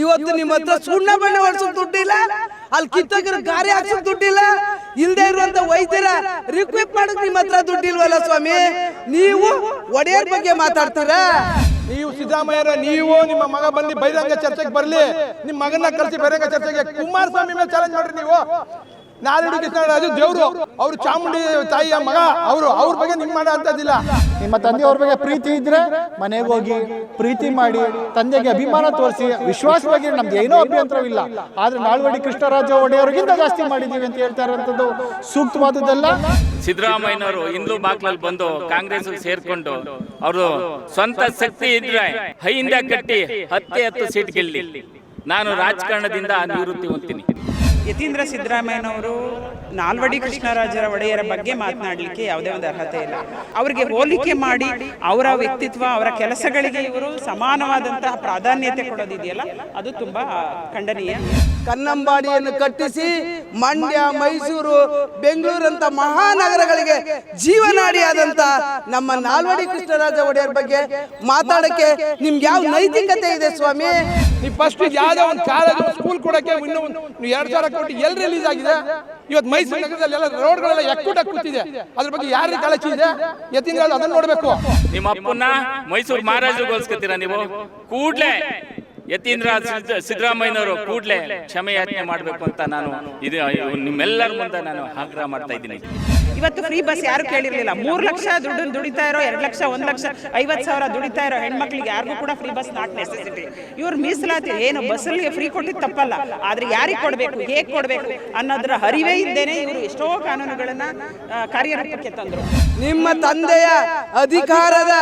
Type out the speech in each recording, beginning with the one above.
ಇವತ್ತು ನಿಮ್ಮ ಹತ್ರ ಸುಣ್ಣ ಬಣ್ಣ ಹೊಡ್ಸೋಕ್ ದುಡ್ಡಿಲ್ಲ? ಅಲ್ಲಿ ಕಿತ್ತೋಗಿರೋ ಗಾರಿ ಹಾಕ್ಸೋಕ್ ದುಡ್ಡಿಲ್ಲ? ಇಲ್ದೇ ಇರುವಂತ ವೈದ್ಯರ ರಿಕ್ವೆಸ್ಟ್ ಮಾಡಕ್ ನಿಮ್ಮ ಹತ್ರ ದುಡ್ಡಿಲ್ವಲ್ಲ ಸ್ವಾಮಿ? ನೀವು ಒಡೆಯರ್ ಬಗ್ಗೆ ಮಾತಾಡ್ತೀರಾ? ನೀವು ಸಿದ್ದರಾಮಯ್ಯರ ನೀವು ನಿಮ್ಮ ಮಗ ಬಂದು ಬಹಿರಂಗ ಚರ್ಚೆಗೆ ಬರಲಿ. ನಿಮ್ಮ ಮಗನ ಕರೆಸಿ ಬಹಿರಂಗ ಚರ್ಚೆಗೆ. ಕುಮಾರಸ್ವಾಮಿ ಮೇಲೆ ಚಾಲೆಂಜ್ ಮಾಡ್ರಿ ನೀವು. ನಾರಾಯಣ ಕೃಷ್ಣರಾಜು ದೇವ್ರು. ಅವ್ರು ಚಾಮುಂಡಿ ತಾಯಿಯ ಮಗ. ಅವರು ಅವ್ರ ಬಗ್ಗೆ ನಿಮ್ ಮಾಡೋ ಅಂತದಿಲ್ಲ ನಿಮ್ಮ ತಂದೆಯವ್ರ ಬಗ್ಗೆ ಪ್ರೀತಿ ಇದ್ರೆ ಮನೆಗೆ ಹೋಗಿ ಪ್ರೀತಿ ಮಾಡಿ ತಂದೆಗೆ ಅಭಿಮಾನ ತೋರಿಸಿ ವಿಶ್ವಾಸವಾಗಿ ನಮ್ದು ಏನೋ ಅಭ್ಯಂತರವಿಲ್ಲ. ಆದ್ರೆ ನಾಲ್ವಡಿ ಕೃಷ್ಣರಾಜ ಒಡೆಯವರಿಗಿಂತ ಜಾಸ್ತಿ ಮಾಡಿದೀವಿ ಅಂತ ಹೇಳ್ತಾ ಇರೋಂಥದ್ದು ಸೂಕ್ತವಾದದ್ದಲ್ಲ. ಸಿದ್ದರಾಮಯ್ಯನವರು ಹಿಂದೂ ಬಾಕ್ಲಲ್ಲಿ ಬಂದು ಕಾಂಗ್ರೆಸ್ ಸೇರ್ಕೊಂಡು ಅವರು ಸ್ವಂತ ಶಕ್ತಿ ಇದ್ರೆ ಹೈಯಿಂದ ಕಟ್ಟಿ ಹತ್ತೆ ಹತ್ತು ಸೀಟ್ ಗೆಲ್ಲಿ. ನಾನು ರಾಜಕಾರಣದಿಂದ ನಿವೃತ್ತಿ ಹೊಂದ್ತೀನಿ ಯತೀಂದ್ರ ಸಿದ್ದರಾಮಯ್ಯನವರು ನಾಲ್ವಡಿ ಕೃಷ್ಣರಾಜರ ಒಡೆಯರ ಬಗ್ಗೆ ಮಾತನಾಡಲಿಕ್ಕೆ ಯಾವುದೇ ಒಂದು ಅರ್ಹತೆ ಇಲ್ಲ. ಅವರಿಗೆ ಹೋಲಿಕೆ ಮಾಡಿ ಅವರ ವ್ಯಕ್ತಿತ್ವ ಅವರ ಕೆಲಸಗಳಿಗೆ ಇವರು ಸಮಾನವಾದಂತಹ ಪ್ರಾಧಾನ್ಯತೆ ಕೊಡೋದಿದೆಯಲ್ಲ ಅದು ತುಂಬಾ ಖಂಡನೀಯ. ಕನ್ನಂಬಾಡಿಯನ್ನು ಕಟ್ಟಿಸಿ ಮಂಡ್ಯ ಮೈಸೂರು ಬೆಂಗಳೂರಂತ ಮಹಾನಗರಗಳಿಗೆ ಜೀವನಾಡಿಯಾದಂತ ನಮ್ಮ ನಾಲ್ವಡಿ ಕೃಷ್ಣರಾಜ ಒಡೆಯರ್ ಬಗ್ಗೆ ಮಾತಾಡಕ್ಕೆ ನಿಮ್ಗೆ ಯಾವ ನೈತಿಕತೆ ಇದೆ ಸ್ವಾಮಿ? ನೀವು ಫಸ್ಟ್ ಯಾವ್ದೋ ಒಂದು ಕಾಲೇಜ್ ಸ್ಕೂಲ್ ಕೊಡಕ್ಕೆ ಇನ್ನೂ ಎರಡ್ ಸಾವಿರ ಕೋಟಿ ಎಲ್ಲಿ ರಿಲೀಸ್ ಆಗಿದೆ? ಇವತ್ತು ಮೈಸೂರು ನಗರದಲ್ಲಿ ಎಲ್ಲ ರೋಡ್ಗಳೆಲ್ಲ ಎಕ್ಕೂಟ ಕೂತಿದೆ. ಅದ್ರ ಬಗ್ಗೆ ಯಾರಿಗೆ ಕಾಳಜಿ ಇದೆ? ಯತೀಂದ್ರ ಅದನ್ನ ನೋಡ್ಬೇಕು. ನಿಮ್ಮ ಅಪ್ಪನ್ನ ಮೈಸೂರು ಮಹಾರಾಜರಿಗೋಸ್ಕರ ನೀವು. ಕೂಡ್ಲೆ. ಯತೀಂದ್ರ ಸಿದ್ದ- ಸಿದ್ದರಾಮಯ್ಯನವರು ಕೂಡಲೇ ಕ್ಷಮೆ ಯಾಚನೆ ಮಾಡಬೇಕು ಅಂತ ನಾನು ಇದು ನಿಮ್ಮೆಲ್ಲರ ಮುಂದೆ ನಾನು ಆಗ್ರಹ ಮಾಡ್ತಾ ಇದ್ದೀನಿ. ಇವತ್ತು ಫ್ರೀ ಬಸ್ ಯಾರು ಕೇಳಿರ್ಲಿಲ್ಲ? ಮೂರು ಲಕ್ಷ ದುಡ್ಡು ದುಡಿತಾ ಇರೋ ಎರಡು ಲಕ್ಷ ಒಂದ್ ಲಕ್ಷ ಐವತ್ ಸಾವಿರ ದುಡಿತಾ ಇರೋ ಹೆಣ್ಮಕ್ಳಿಗೆ ಯಾರಿಗೂ ಕೂಡ ಫ್ರೀ ಬಸ್ ನಾಟ್ ನೆಸೆಸಿಟಿ ಇವ್ರ ಮೀಸಲಾತಿ ಏನು? ಬಸ್ಸಲ್ಲಿ ಫ್ರೀ ಕೊಟ್ಟಿದ್ದು ತಪ್ಪಲ್ಲ. ಆದ್ರೆ ಯಾರಿಗೆ ಕೊಡಬೇಕು? ಹೇಗೆ ಕೊಡಬೇಕು? ಅನ್ನೋದ್ರ ಹರಿವೇ ಇದ್ದೇನೆ ಇವರು ಎಷ್ಟೋ ಕಾನೂನುಗಳನ್ನ ಕಾರ್ಯರೂಪಕ್ಕೆ ತಂದ್ರು. ನಿಮ್ಮ ತಂದೆಯ ಅಧಿಕಾರದ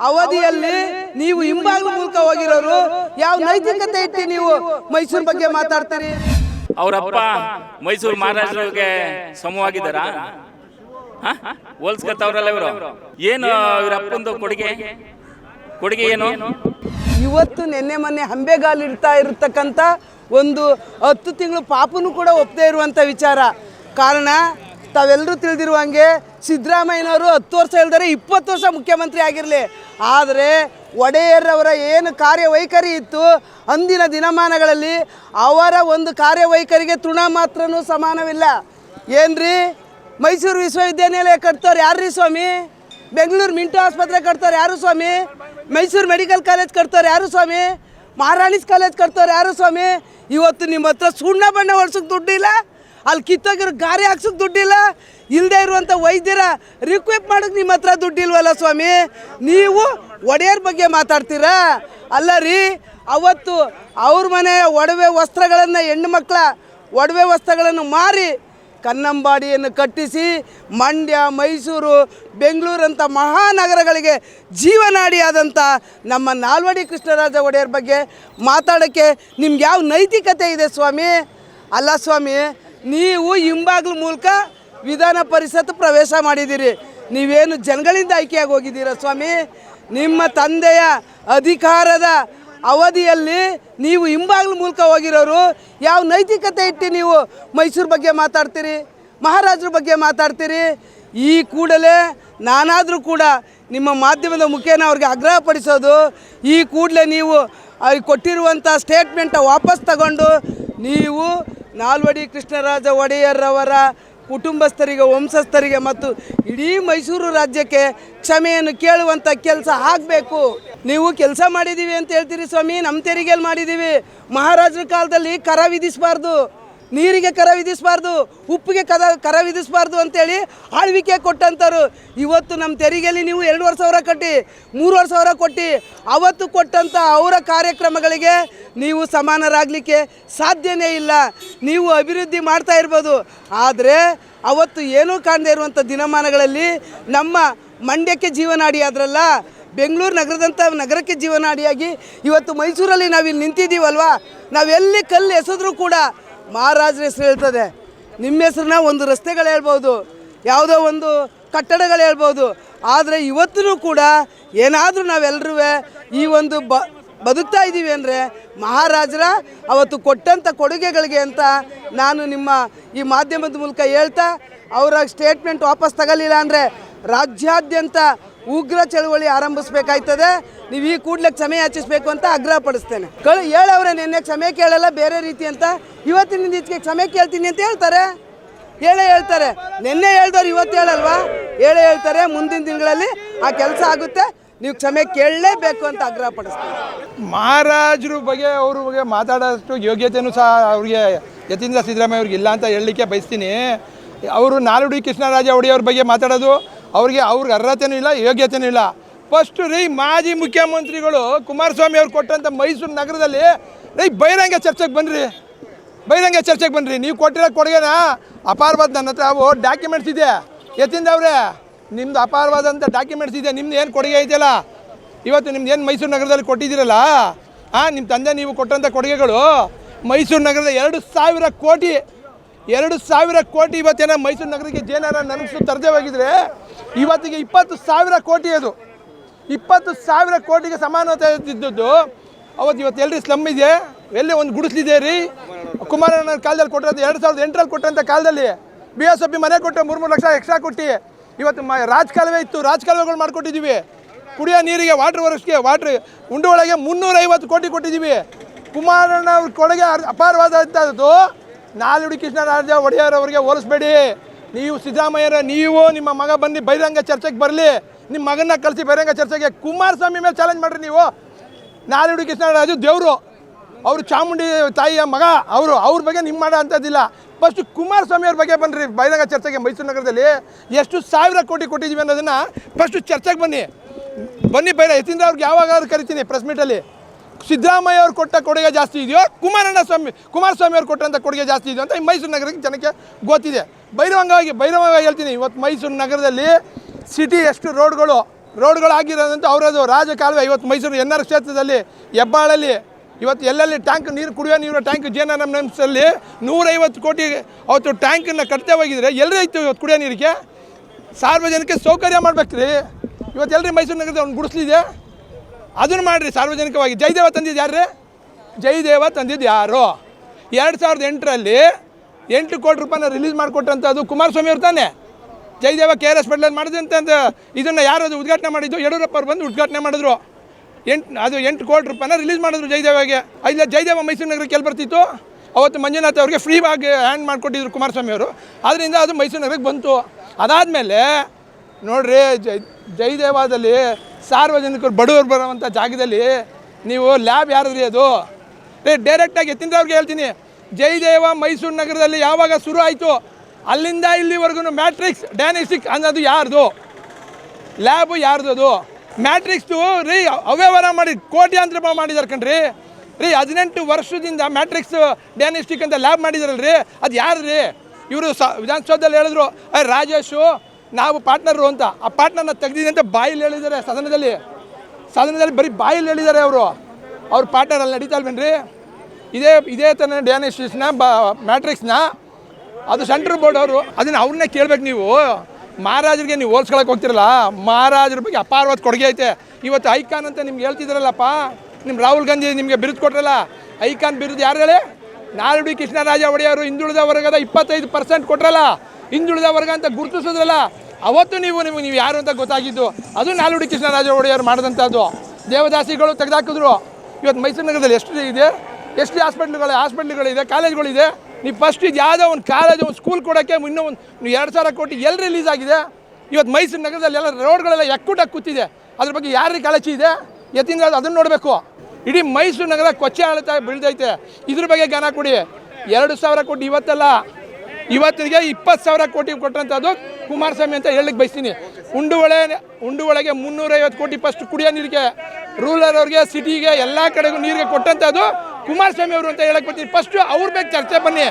ಅವಧಿಯಲ್ಲಿ ನೀವು ಹಿಂಬಾಲ ಮೂಲಕ ಹೋಗಿರೋರು ಯಾವ ನೈತಿಕತೆ ಇಟ್ಟು ನೀವು ಮೈಸೂರು ಬಗ್ಗೆ ಮಾತಾಡ್ತೀರಿ? ಅವರಪ್ಪ ಮೈಸೂರು ಮಹಾರಾಜರಿಗೆ ಸಮವಾಗಿದ್ದಾರ? ಹೋಲ್ಸ್ಕತ್ತವ್ರಲ್ಲ ಇವರು? ಏನು ಇವ್ರ ಅಪ್ಪಂದು ಕೊಡುಗೆ? ಕೊಡುಗೆ? ಏನು? ಇವತ್ತು ನಿನ್ನೆ ಮೊನ್ನೆ ಹಂಬೆಗಾಲು ಇಡ್ತಾ ಇರತಕ್ಕಂಥ ಒಂದು ಹತ್ತು ತಿಂಗಳು ಪಾಪನು ಕೂಡ ಒಪ್ಪದೇ ಇರುವಂಥ ವಿಚಾರ. ಕಾರಣ ತಾವೆಲ್ಲರೂ ತಿಳಿದಿರುವಂಗೆ ಸಿದ್ದರಾಮಯ್ಯನವರು ಹತ್ತು ವರ್ಷ ಇಲ್ದರೆ ಇಪ್ಪತ್ತು ವರ್ಷ ಮುಖ್ಯಮಂತ್ರಿ ಆಗಿರಲಿ. ಆದರೆ ಒಡೆಯರ್ರವರ ಏನು ಕಾರ್ಯವೈಖರಿ ಇತ್ತು, ಅಂದಿನ ದಿನಮಾನಗಳಲ್ಲಿ ಅವರ ಒಂದು ಕಾರ್ಯವೈಖರಿಗೆ ತೃಣ ಮಾತ್ರನೂ ಸಮಾನವಿಲ್ಲ. ಏನ್ರಿ? ಮೈಸೂರು ವಿಶ್ವವಿದ್ಯಾನಿಲಯ ಕಟ್ತವ್ರು ಯಾರ್ರೀ ಸ್ವಾಮಿ? ಬೆಂಗಳೂರು ಮಿಂಟು ಆಸ್ಪತ್ರೆ ಕಟ್ತಾರೆ ಯಾರು ಸ್ವಾಮಿ? ಮೈಸೂರು ಮೆಡಿಕಲ್ ಕಾಲೇಜ್ ಕಟ್ತಾರೆ ಯಾರು ಸ್ವಾಮಿ? ಮಹಾರಾಣೀಸ್ ಕಾಲೇಜ್ ಕಟ್ತವ್ರು ಯಾರು ಸ್ವಾಮಿ? ಇವತ್ತು ನಿಮ್ಮ ಹತ್ರ ಸುಣ್ಣ ಬಣ್ಣ ಹೊಡ್ಸೋಕೆ ದುಡ್ಡಿಲ್ಲ? ಅಲ್ಲಿ ಕಿತ್ತೋಗಿರೋ ಗಾರಿ ಹಾಕ್ಸೋಕೆ ದುಡ್ಡಿಲ್ಲ. ಇಲ್ಲದೆ ಇರುವಂಥ ವೈದ್ಯರ ರಿಕ್ವೆಸ್ಟ್ ಮಾಡೋಕೆ ನಿಮ್ಮ ಹತ್ರ ದುಡ್ಡಿಲ್ವಲ್ಲ ಸ್ವಾಮಿ? ನೀವು ಒಡೆಯರ ಬಗ್ಗೆ ಮಾತಾಡ್ತೀರಾ? ಅಲ್ಲ ರೀ, ಅವತ್ತು ಅವ್ರ ಮನೆಯ ಒಡವೆ ವಸ್ತ್ರಗಳನ್ನು ಹೆಣ್ಣು ಮಕ್ಕಳ ಒಡವೆ ವಸ್ತ್ರಗಳನ್ನು ಮಾರಿ ಕನ್ನಂಬಾಡಿಯನ್ನು ಕಟ್ಟಿಸಿ ಮಂಡ್ಯ, ಮೈಸೂರು ಬೆಂಗಳೂರಂಥ ಮಹಾನಗರಗಳಿಗೆ ಜೀವನಾಡಿಯಾದಂಥ ನಮ್ಮ ನಾಲ್ವಡಿ ಕೃಷ್ಣರಾಜ ಒಡೆಯರ್ ಬಗ್ಗೆ ಮಾತಾಡೋಕ್ಕೆ ನಿಮ್ಗೆ ಯಾವ ನೈತಿಕತೆ ಇದೆ ಸ್ವಾಮಿ? ಅಲ್ಲ ಸ್ವಾಮಿ ನೀವು ಹಿಂಬಾಗ್ಲ ಮೂಲಕ ವಿಧಾನ ಪರಿಷತ್ ಪ್ರವೇಶ ಮಾಡಿದ್ದೀರಿ. ನೀವೇನು ಜನಗಳಿಂದ ಆಯ್ಕೆಯಾಗಿ ಹೋಗಿದ್ದೀರಾ ಸ್ವಾಮಿ? ನಿಮ್ಮ ತಂದೆಯ ಅಧಿಕಾರದ ಅವಧಿಯಲ್ಲಿ ನೀವು ಹಿಂಬಾಗ್ಲ ಮೂಲಕ ಹೋಗಿರೋರು ಯಾವ ನೈತಿಕತೆ ಇಟ್ಟು ನೀವು ಮೈಸೂರು ಬಗ್ಗೆ ಮಾತಾಡ್ತೀರಿ? ಮಹಾರಾಜರ ಬಗ್ಗೆ ಮಾತಾಡ್ತೀರಿ? ಈ ಕೂಡಲೇ ನಾನಾದರೂ ಕೂಡ ನಿಮ್ಮ ಮಾಧ್ಯಮದ ಮುಖೇನ ಅವ್ರಿಗೆ ಆಗ್ರಹ ಪಡಿಸೋದು ಈ ಕೂಡಲೇ ನೀವು ಅವ್ರಿಗೆ ಕೊಟ್ಟಿರುವಂಥ ಸ್ಟೇಟ್ಮೆಂಟ ವಾಪಸ್ ತಗೊಂಡು ನೀವು ನಾಲ್ವಡಿ ಕೃಷ್ಣರಾಜ ಒಡೆಯರ್ರವರ ಕುಟುಂಬಸ್ಥರಿಗೆ, ವಂಶಸ್ಥರಿಗೆ ಮತ್ತು ಇಡೀ ಮೈಸೂರು ರಾಜ್ಯಕ್ಕೆ ಕ್ಷಮೆಯನ್ನು ಕೇಳುವಂಥ ಕೆಲಸ ಆಗಬೇಕು. ನೀವು ಕೆಲಸ ಮಾಡಿದ್ದೀವಿ ಅಂತ ಹೇಳ್ತೀರಿ ಸ್ವಾಮಿ ನಮ್ಮ ತೆರಿಗೆಯಲ್ಲಿ ಮಾಡಿದ್ದೀವಿ ಮಹಾರಾಜರ ಕಾಲದಲ್ಲಿ ಕರ ವಿಧಿಸಬಾರ್ದು. ನೀರಿಗೆ ಕರ ವಿಧಿಸಬಾರ್ದು, ಉಪ್ಪಿಗೆ ಕದ ಕರ ವಿಧಿಸಬಾರ್ದು ಅಂತೇಳಿ ಆಳ್ವಿಕೆ ಕೊಟ್ಟಂಥವ್ರು ಇವತ್ತು ನಮ್ಮ ತೆರಿಗೆಯಲ್ಲಿ ನೀವು ಎರಡೂವರೆ ಸಾವಿರ ಕಟ್ಟಿ, ಮೂರುವರೆ ಸಾವಿರ ಕೊಟ್ಟು, ಅವತ್ತು ಕೊಟ್ಟಂಥ ಅವರ ಕಾರ್ಯಕ್ರಮಗಳಿಗೆ ನೀವು ಸಮಾನರಾಗಲಿಕ್ಕೆ ಸಾಧ್ಯನೇ ಇಲ್ಲ. ನೀವು ಅಭಿವೃದ್ಧಿ ಮಾಡ್ತಾ ಇರ್ಬೋದು. ಆದರೆ ಅವತ್ತು ಏನೂ ಕಾಣದೇ ಇರುವಂಥ ದಿನಮಾನಗಳಲ್ಲಿ ನಮ್ಮ ಮಂಡ್ಯಕ್ಕೆ ಜೀವನಾಡಿ ಆದ್ರಲ್ಲ ಬೆಂಗಳೂರು ನಗರದಂಥ ನಗರಕ್ಕೆ ಜೀವನಾಡಿಯಾಗಿ ಇವತ್ತು ಮೈಸೂರಲ್ಲಿ ನಾವಿಲ್ಲಿ ನಿಂತಿದ್ದೀವಲ್ವಾ? ನಾವೆಲ್ಲಿ ಕಲ್ಲು ಎಸೆದ್ರೂ ಕೂಡ ಮಹಾರಾಜರ ಹೆಸರು ಹೇಳ್ತದೆ. ನಿಮ್ಮ ಹೆಸ್ರನ್ನ ಒಂದು ರಸ್ತೆಗಳು ಹೇಳ್ಬೋದು, ಯಾವುದೋ ಒಂದು ಕಟ್ಟಡಗಳು ಹೇಳ್ಬೋದು. ಆದರೆ ಇವತ್ತೂ ಕೂಡ ಏನಾದರೂ ನಾವೆಲ್ಲರೂ ಈ ಒಂದು ಬ, ಬದುಕ್ತಾ ಇದ್ದೀವಿ ಅಂದರೆ ಮಹಾರಾಜರ ಅವತ್ತು ಕೊಟ್ಟಂಥ ಕೊಡುಗೆಗಳಿಗೆ ಅಂತ ನಾನು ನಿಮ್ಮ ಈ ಮಾಧ್ಯಮದ ಮೂಲಕ ಹೇಳ್ತಾ, ಅವರ ಸ್ಟೇಟ್ಮೆಂಟ್ ವಾಪಸ್ ತಗಲಿಲ್ಲ ಅಂದರೆ ರಾಜ್ಯಾದ್ಯಂತ ಉಗ್ರ ಚಳುವಳಿ ಆರಂಭಿಸಬೇಕಾಯ್ತದೆ. ನೀವು ಈ ಕೂಡಲೇ ಕ್ಷಮೆ ಯಾಚಿಸಬೇಕು ಅಂತ ಆಗ್ರಹ ಪಡಿಸ್ತೇನೆ ಕಳು ಹೇಳವ್ರೆ, ನಿನ್ನೆ ಕ್ಷಮೆ ಕೇಳಲ್ಲ, ಬೇರೆ ರೀತಿ ಅಂತ. ಇವತ್ತಿನಿಂದ ಈಚೆಗೆ ಕ್ಷಮೆ ಕೇಳ್ತೀನಿ ಅಂತ ಹೇಳ್ತಾರೆ. ಹೇಳೇ ಹೇಳ್ತಾರೆ. ನಿನ್ನೆ ಹೇಳ್ದವ್ರು ಇವತ್ತು ಹೇಳಲ್ವಾ? ಹೇಳೇ ಹೇಳ್ತಾರೆ, ಮುಂದಿನ ದಿನಗಳಲ್ಲಿ ಆ ಕೆಲಸ ಆಗುತ್ತೆ. ನೀವು ಕ್ಷಮೆ ಕೇಳಲೇಬೇಕು ಅಂತ ಆಗ್ರಹ ಪಡಿಸ್ತೀನಿ ಮಹಾರಾಜರು ಬಗ್ಗೆ, ಅವ್ರ ಬಗ್ಗೆ ಮಾತಾಡೋಷ್ಟು ಯೋಗ್ಯತೆಯೂ ಸಹ ಅವ್ರಿಗೆ, ಯತೀಂದ್ರ ಸಿದ್ದರಾಮಯ್ಯ ಅವ್ರಿಗೆ ಇಲ್ಲ ಅಂತ ಹೇಳಲಿಕ್ಕೆ ಬಯಸ್ತೀನಿ. ಅವರು ನಾಲ್ವಡಿ ಕೃಷ್ಣರಾಜ ಒಡೆಯವ್ರ ಬಗ್ಗೆ ಮಾತಾಡೋದು ಅವ್ರಿಗೆ ಅವ್ರಿಗೆ ಅರ್ಹತೆನೂ ಇಲ್ಲ, ಯೋಗ್ಯತೆನೂ ಇಲ್ಲ. ಫಸ್ಟು ರೀ ಮಾಜಿ ಮುಖ್ಯಮಂತ್ರಿಗಳು ಕುಮಾರಸ್ವಾಮಿ ಅವ್ರು ಕೊಟ್ಟಂಥ ಮೈಸೂರು ನಗರದಲ್ಲಿ, ರೀ ಬಹಿರಂಗ ಚರ್ಚೆಗೆ ಬನ್ನಿರಿ ಬಹಿರಂಗ ಚರ್ಚೆಗೆ ಬನ್ನಿರಿ ನೀವು ಕೊಟ್ಟಿರೋ ಕೊಡುಗೆನ ಅಪಾರವಾದ ನನ್ನ ಹತ್ರ ಅವು ಡಾಕ್ಯುಮೆಂಟ್ಸ್ ಇದೆ. ಎತ್ತಿಂದ ಅವರೇ, ನಿಮ್ದು ಅಪಾರವಾದಂಥ ಡಾಕ್ಯುಮೆಂಟ್ಸ್ ಇದೆ. ನಿಮ್ದು ಏನು ಕೊಡುಗೆ ಐತೆಲ್ಲ? ಇವತ್ತು ನಿಮ್ದು ಏನು ಮೈಸೂರು ನಗರದಲ್ಲಿ ಕೊಟ್ಟಿದ್ದೀರಲ್ಲ? ಹಾಂ ನಿಮ್ಮ ತಂದೆ ನೀವು ಕೊಟ್ಟಂಥ ಕೊಡುಗೆಗಳು ಮೈಸೂರು ನಗರದ ಎರಡು ಸಾವಿರ ಕೋಟಿ, ಎರಡು ಸಾವಿರ ಕೋಟಿ ಇವತ್ತೇನೋ ಮೈಸೂರು ನಗರಕ್ಕೆ ಜೇನಾರ ನನಸು ತರದೇ ಹೋಗಿದ್ರೆ ಇವತ್ತಿಗೆ ಇಪ್ಪತ್ತು ಸಾವಿರ ಕೋಟಿ ಅದು. ಇಪ್ಪತ್ತು ಸಾವಿರ ಕೋಟಿಗೆ ಸಮಾನತೆ ಇದ್ದದ್ದು, ಅವತ್ತು ಇವತ್ತು ಎಲ್ರಿ ಸ್ಲಮ್ ಇದೆ. ಎಲ್ಲಿ ಒಂದು ಗುಡಿಸ್ಲಿದೆ ರೀ? ಕುಮಾರಣ್ಣನ ಕಾಲದಲ್ಲಿ ಕೊಟ್ಟಿರೋದು ಎರಡು ಸಾವಿರದ ಎಂಟರಲ್ಲಿ ಕೊಟ್ಟಂಥ ಕಾಲದಲ್ಲಿ. ಬಿ ಎಸ್ ಎಫ್ ಮನೆ ಕೊಟ್ಟು ಮೂರು ಮೂರು ಲಕ್ಷ ಎಕ್ಸ್ಟ್ರಾ ಕೊಟ್ಟು. ಇವತ್ತು ಮ ರಾಜಕಾಲುವೆ ಇತ್ತು. ರಾಜಕಾಲುವೆಗಳು ಮಾಡಿಕೊಟ್ಟಿದ್ದೀವಿ. ಕುಡಿಯೋ ನೀರಿಗೆ ವಾಟ್ರ್ ವರ್ಕ್ಸ್ಗೆ ವಾಟ್ರ್ ಉಂಡುವೊಳಗೆ ಮುನ್ನೂರೈವತ್ತು ಕೋಟಿ ಕೊಟ್ಟಿದ್ದೀವಿ. ಕುಮಾರಣ್ಣ ಅವ್ರ ಕೊಡುಗೆ ಅಪಾರವಾದಂಥದ್ದು ನಾಲ್ವಡಿ ಕೃಷ್ಣರಾಜ ಒಡೆಯರ್ ಅವರಿಗೆ ಹೋಲಿಸ್ಬೇಡಿ. ನೀವು ಸಿದ್ದರಾಮಯ್ಯರ, ನೀವು ನಿಮ್ಮ ಮಗ ಬಂದು ಬಹಿರಂಗ ಚರ್ಚೆಗೆ ಬರಲಿ. ನಿಮ್ಮ ಮಗನ ಕಳಿಸಿ ಬಹಿರಂಗ ಚರ್ಚೆಗೆ ಕುಮಾರಸ್ವಾಮಿ ಮೇಲೆ ಚಾಲೆಂಜ್ ಮಾಡ್ರಿ ನೀವು. ನಾಲ್ವಡಿ ಕೃಷ್ಣರಾಜು ದೇವರು. ಅವರು ಚಾಮುಂಡಿ ತಾಯಿಯ ಮಗ, ಅವರು, ಅವ್ರ ಬಗ್ಗೆ ನಿಮ್ಮ ಮಾಡೋ ಅಂಥದ್ದಿಲ್ಲ ಫಸ್ಟ್ ಕುಮಾರಸ್ವಾಮಿ ಅವ್ರ ಬಗ್ಗೆ ಬನ್ನಿರಿ ಬಹಿರಂಗ ಚರ್ಚೆಗೆ ಮೈಸೂರು ನಗರದಲ್ಲಿ. ಎಷ್ಟು ಸಾವಿರ ಕೋಟಿ ಕೊಟ್ಟಿದ್ದೀವಿ ಅನ್ನೋದನ್ನು ಫಸ್ಟು ಚರ್ಚೆಗೆ ಬನ್ನಿ. ಬನ್ನಿ ಬೈರ, ಯತೀಂದ್ರ ಅವ್ರಿಗೆ ಯಾವಾಗಾದ್ರೂ ಕರಿತೀನಿ ಪ್ರೆಸ್ ಮೀಟಲ್ಲಿ ಸಿದ್ದರಾಮಯ್ಯ ಅವರು ಕೊಟ್ಟ ಕೊಡುಗೆ ಜಾಸ್ತಿ ಇದೆಯೋ, ಕುಮಾರಣ್ಣ ಸ್ವಾಮಿ, ಕುಮಾರಸ್ವಾಮಿ ಅವರು ಕೊಟ್ಟಂಥ ಕೊಡುಗೆ ಜಾಸ್ತಿ ಇದೆಯೋ ಅಂತ ಈ ಮೈಸೂರು ನಗರಕ್ಕೆ ಜನಕ್ಕೆ ಗೊತ್ತಿದೆ. ಬಹಿರಂಗವಾಗಿ ಬಹಿರಂಗವಾಗಿ ಹೇಳ್ತೀನಿ, ಇವತ್ತು ಮೈಸೂರು ನಗರದಲ್ಲಿ ಸಿಟಿ ಎಷ್ಟು ರೋಡ್ಗಳು ರೋಡ್ಗಳು ಆಗಿರೋದಂತ ಅವರದು ರಾಜ ಕಾಲುವೆ ಇವತ್ತು ಮೈಸೂರು ಎನ್ ಆರ್ ಕ್ಷೇತ್ರದಲ್ಲಿ, ಹೆಬ್ಬಾಳಲ್ಲಿ, ಇವತ್ತು ಎಲ್ಲೆಲ್ಲಿ ಟ್ಯಾಂಕ್ ನೀರು ಕುಡಿಯೋ ನೀರು, ಟ್ಯಾಂಕ್ ಜೇನ ನಮ್ಮ ನೆನಪಲ್ಲಿ ನೂರೈವತ್ತು ಕೋಟಿ ಅವತ್ತು ಟ್ಯಾಂಕನ್ನು ಕಟ್ತೇ ಹೋಗಿದ್ರೆ ಎಲ್ಲರೂ ಇತ್ತು ಇವತ್ತು ಕುಡಿಯೋ ನೀರಿಗೆ? ಸಾರ್ವಜನಿಕ ಸೌಕರ್ಯ ಮಾಡ್ಬೇಕು ರೀ ಇವತ್ತು ಎಲ್ಲರೂ ಮೈಸೂರು ನಗರದ ಒಂದು ಗುಡಿಸ್ಲಿದೆ. ಅದನ್ನು ಮಾಡಿರಿ, ಸಾರ್ವಜನಿಕವಾಗಿ. ಜಯದೇವ ತಂದಿದ್ದು ಯಾರು ಜಯದೇವ ತಂದಿದ್ದು ಯಾರು? ಎರಡು ಸಾವಿರದ ಎಂಟರಲ್ಲಿ ಎಂಟು ಕೋಟಿ ರೂಪಾಯಿನ ರಿಲೀಸ್ ಮಾಡಿಕೊಟ್ಟಂಥದ್ದು ಕುಮಾರಸ್ವಾಮಿ ಅವ್ರು ತಾನೆ. ಜಯದೇವ ಕೆ ಆರ್ ಎಸ್ ಪೆಟ್ಲಲ್ಲಿ ಮಾಡಿದಂಥ ಇದನ್ನು ಯಾರು ಉದ್ಘಾಟನೆ ಮಾಡಿದ್ದು? ಯಡಿಯೂರಪ್ಪ ಅವ್ರು ಬಂದು ಉದ್ಘಾಟನೆ ಮಾಡಿದ್ರು. ಎಂಟು, ಅದು ಎಂಟು ಕೋಟಿ ರೂಪಾಯಿನ ರಿಲೀಸ್ ಮಾಡಿದ್ರು ಜಯದೇವಗೆ ಇಲ್ಲ ಜಯದೇವ ಮೈಸೂರು ನಗರಕ್ಕೆ ಎಲ್ಲಿ ಬರ್ತಿತ್ತು? ಅವತ್ತು ಮಂಜುನಾಥ್ ಅವ್ರಿಗೆ ಆಗಿ ಹ್ಯಾಂಡ್ ಮಾಡಿಕೊಟ್ಟಿದ್ರು ಕುಮಾರಸ್ವಾಮಿ ಅವರು. ಅದರಿಂದ ಅದು ಮೈಸೂರು ನಗರಕ್ಕೆ ಬಂತು. ಅದಾದಮೇಲೆ ನೋಡ್ರಿ, ಜೈ, ಜಯದೇವದಲ್ಲಿ ಸಾರ್ವಜನಿಕರು ಬಡವರು ಬರೋವಂಥ ಜಾಗದಲ್ಲಿ ನೀವು ಲ್ಯಾಬ್ ಯಾರದ್ರಿ ಅದು? ರೇ ಡೈರೆಕ್ಟಾಗಿ ಅವ್ರಿಗೆ ಹೇಳ್ತೀನಿ. ಜಯದೇವ ಮೈಸೂರು ನಗರದಲ್ಲಿ ಯಾವಾಗ ಶುರು ಆಯಿತು? ಅಲ್ಲಿಂದ ಇಲ್ಲಿವರೆಗೂ ಮ್ಯಾಟ್ರಿಕ್ಸ್ ಡಯಾನಿಸ್ಟಿಕ್ ಅನ್ನೋದು ಯಾರ್ದು? ಲ್ಯಾಬು ಯಾರ್ದು ಅದು? ಮ್ಯಾಟ್ರಿಕ್ಸ್ದು ರೀ, ಅವ್ಯವಹಾರ ಮಾಡಿ ಕೋಟ್ಯಾಂತರ ರೂಪಾಯಿ ಮಾಡಿದಾರೆ ಕಣ್ರಿ. ರೀ, ಹದಿನೆಂಟು ವರ್ಷದಿಂದ ಮ್ಯಾಟ್ರಿಕ್ಸ್ ಡಯಾನಿಸ್ಟಿಕ್ ಅಂತ ಲ್ಯಾಬ್ ಮಾಡಿದಾರಲ್ರಿ. ಅದು ಯಾರು ರೀ ಇವರು ಸ, ವಿಧಾನಸೌಧದಲ್ಲಿ ಹೇಳಿದ್ರು ರಾಜೇಶು ನಾವು ಪಾರ್ಟ್ನರು ಅಂತ, ಆ ಪಾರ್ಟ್ನರ್ನ ತೆಗ್ದಿದೆ ಅಂತ ಬಾಯಲ್ಲಿ ಹೇಳಿದ್ದಾರೆ ಸದನದಲ್ಲಿ. ಸದನದಲ್ಲಿ ಬರೀ ಬಾಯಲ್ಲಿ ಹೇಳಿದ್ದಾರೆ ಅವರು. ಅವ್ರ ಪಾರ್ಟ್ನರ್ ಅಲ್ಲಿ ನಡೀತಾ ಇಲ್ವೇನ್ರಿ? ಇದೇ ಇದೇ ಥರ ಡಯಾನಿಸ್ಟಿಕ್ಸ್ನ ಬ, ಮ್ಯಾಟ್ರಿಕ್ಸ್ನ. ಅದು ಸೆಂಟ್ರಲ್ ಬೋರ್ಡ್ ಅವರು, ಅದನ್ನು ಅವ್ರನ್ನೇ ಕೇಳ್ಬೇಕು ನೀವು. ಮಹಾರಾಜರಿಗೆ ನೀವು ಹೋಲ್ಸ್ಕೊಳಕ್ಕೆ ಹೋಗ್ತಿರಲ್ಲ? ಮಹಾರಾಜರ ಬಗ್ಗೆ ಅಪಾರವಾದ ಕೊಡುಗೆ ಐತೆ. ಇವತ್ತು ಐಕಾನ್ ಅಂತ ನಿಮ್ಗೆ ಹೇಳ್ತಿದ್ರಲ್ಲಪ್ಪ? ನಿಮ್ಮ ರಾಹುಲ್ ಗಾಂಧಿ ನಿಮಗೆ ಬಿರುದು ಕೊಟ್ರಲ್ಲ? ಐಕಾನ್ ಬಿರುದು ಯಾರು ಹೇಳಿ? ನಾಲ್ಡಿ ಕೃಷ್ಣರಾಜ ಒಡೆಯರು ಹಿಂದುಳಿದ ವರ್ಗದ ಇಪ್ಪತ್ತೈದು ಪರ್ಸೆಂಟ್ ಕೊಟ್ರಲ್ಲ? ಹಿಂದುಳಿದ ವರ್ಗ ಅಂತ ಗುರುತಿಸಿದ್ರಲ್ಲ? ಅವತ್ತು ನೀವು ನಿಮಗೆ ನೀವು ಯಾರು ಅಂತ ಗೊತ್ತಾಗಿದ್ದು, ಅದು ನಾಲ್ವಡಿ ಕೃಷ್ಣರಾಜ ಒಡೆಯರು ಮಾಡಿದಂಥದ್ದು. ದೇವದಾಸಿಗಳು ತೆಗೆದಾಕಿದ್ರು. ಇವತ್ತು ಮೈಸೂರು ನಗರದಲ್ಲಿ ಎಷ್ಟು ಇದೆ? ಎಷ್ಟು ಹಾಸ್ಪಿಟ್ಲ್ಗಳು ಹಾಸ್ಪಿಟ್ಲ್ಗಳಿದೆ? ಕಾಲೇಜ್ಗಳಿದೆ? ನೀವು ಫಸ್ಟ್ ಇದು ಯಾವುದೋ ಒಂದು ಕಾಲೇಜ್, ಒಂದು ಸ್ಕೂಲ್ ಕೊಡೋಕ್ಕೆ ಇನ್ನೂ ಒಂದು ಎರಡು ಸಾವಿರ ಕೋಟಿ ಎಲ್ಲಿ ರಿಲೀಸ್ ಆಗಿದೆ? ಇವತ್ತು ಮೈಸೂರು ನಗರದಲ್ಲಿ ಎಲ್ಲ ರೋಡ್ಗಳೆಲ್ಲ ಎಕ್ಕುಟಾಗಿ ಕೂತಿದೆ. ಅದ್ರ ಬಗ್ಗೆ ಯಾರಿಗೆ ಕಾಳಜಿ ಇದೆ? ಎತ್ತಿಂದ ಅದನ್ನು ನೋಡಬೇಕು. ಇಡೀ ಮೈಸೂರು ನಗರ ಕೊಚ್ಚೆ ಆಳ್ತಾ ಬೆಳೆದೈತೆ. ಇದ್ರ ಬಗ್ಗೆ ಗಮನ ಕೊಡಿ. ಎರಡು ಸಾವಿರ ಕೋಟಿ ಇವತ್ತಲ್ಲ. ಇವತ್ತಿಗೆ ಇಪ್ಪತ್ತು ಸಾವಿರ ಕೋಟಿ ಕೊಟ್ಟಂಥದ್ದು ಕುಮಾರಸ್ವಾಮಿ ಅಂತ ಹೇಳಲಿಕ್ಕೆ ಬಯಸ್ತೀನಿ. ಉಂಡು ಒಳೆ ಉಂಡು ಮುನ್ನೂರೈವತ್ತು ಕೋಟಿ ಫಸ್ಟ್ ಕುಡಿಯೋ ನೀರಿಗೆ ರೂರಲ್ ಅವ್ರಿಗೆ ಸಿಟಿಗೆ ಎಲ್ಲ ಕಡೆಗೂ ನೀರಿಗೆ ಕೊಟ್ಟಂಥದ್ದು ಕುಮಾರಸ್ವಾಮಿ ಅವರು ಅಂತ ಹೇಳಕ್ ಬರ್ತೀನಿ ಫಸ್ಟು ಅವ್ರ ಬಗ್ಗೆ ಚರ್ಚೆ ಬನ್ನಿ.